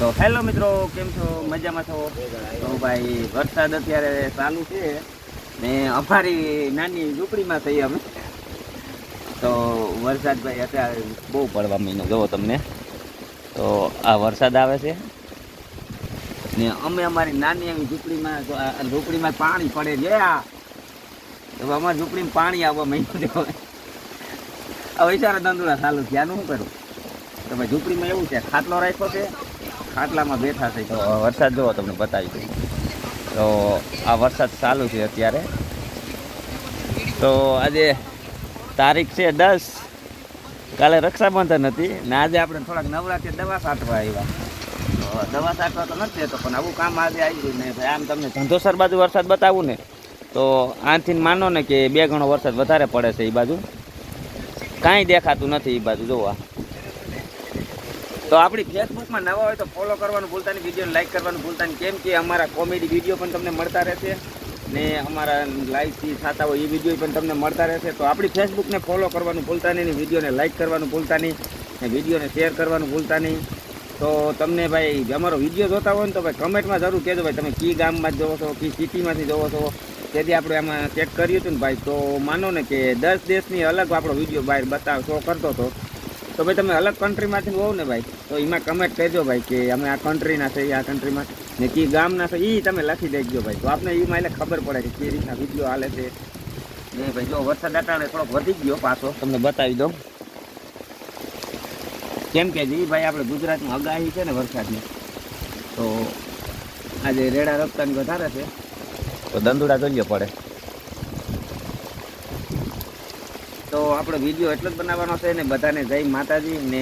તો હેલો મિત્રો, કેમ છો? મજામાં છો? તો ભાઈ, વરસાદ અત્યારે ચાલુ છે. ને અમારી નાની ઝૂંપડીમાં થઈ અમે. તો વરસાદ ભાઈ અત્યારે બહુ પડવા મહિનો જોવો તમને. તો આ વરસાદ આવે છે. ને અમે અમારી નાની એવી ઝૂંપડીમાં આ ઝૂંપડીમાં પાણી પડે આ તો અમારી ઝૂંપડીમાં પાણી આવવા મહિનો જવો હવે વિચારે દંદુરા ચાલુ છે. આનું શું કરું. ભાઈ ઝૂંપડીમાં એવું છે, ખાટલો રાખ્યો છે. ખાટલામાં બેઠા છે. તો વરસાદ જોવો તમને બતાવી દઉં. તો આ વરસાદ ચાલુ છે અત્યારે. તો આજે તારીખ છે દસ. કાલે રક્ષાબંધન હતી ને આજે આપણે થોડાક નવરાત્રી દવા સાટવા આવ્યા. દવા સાટવા તો નથી તો પણ આવું કામ આજે આવી ગયું ને આમ તમને ધંધોસર બાજુ વરસાદ બતાવું ને, તો આથી માનો ને કે બે ગણો વરસાદ વધારે પડે છે એ બાજુ. કાંઈ દેખાતું નથી એ બાજુ, જોવા તો આપણી ફેસબુકમાં નવા હોય તો ફોલો કરવાનું ભૂલતા નહીં, વિડીયોને લાઈક કરવાનું ભૂલતા નહીં. કેમ કે અમારા કોમેડી વીડિયો પણ તમને મળતા રહેશે ને અમારા લાઈકથી થતા હોય એ વીડિયો પણ તમને મળતા રહેશે. તો આપણી ફેસબુકને ફોલો કરવાનું ભૂલતા નહીં વિડીયોને લાઈક કરવાનું ભૂલતા નહીં ને વિડીયોને શેર કરવાનું ભૂલતા નહીં. તો તમને ભાઈ અમારો વીડિયો જોતા હોય ને તો ભાઈ કમેન્ટમાં જરૂર કહેજો ભાઈ, તમે કી ગામમાં જોવો છો કી સિટીમાંથી જોવો છો. તેથી આપણે આમાં ચેક કર્યું હતું ને ભાઈ. તો માનો ને કે દસ દેશની અલગ આપણો વીડિયો બહાર બતાવ શો કરતો હતો. તો ભાઈ તમે અલગ કન્ટ્રીમાંથી હોવ ને ભાઈ, તો એમાં કમેન્ટ કહેજો ભાઈ કે અમે આ કન્ટ્રીના છે, આ કન્ટ્રીમાં ને કી ગામના છે એ તમે લખી દેજો ભાઈ. તો આપણે એમાં એટલે ખબર પડે કે કઈ રીતના વીડિયો હાલે છે. ને ભાઈ જો વરસાદ અટાણે થોડોક વધી ગયો પાછો. તમને બતાવી દઉં. કેમ કે જી ભાઈ આપણે ગુજરાતમાં અગાહી છે ને વરસાદની. તો આજે રેડા રફતાની વધારે છે. તો દંદુડા જોઈએ પડે. તો આપણો વીડિયો એટલો જ બનાવવાનો છે ને બધાને જય માતાજી ને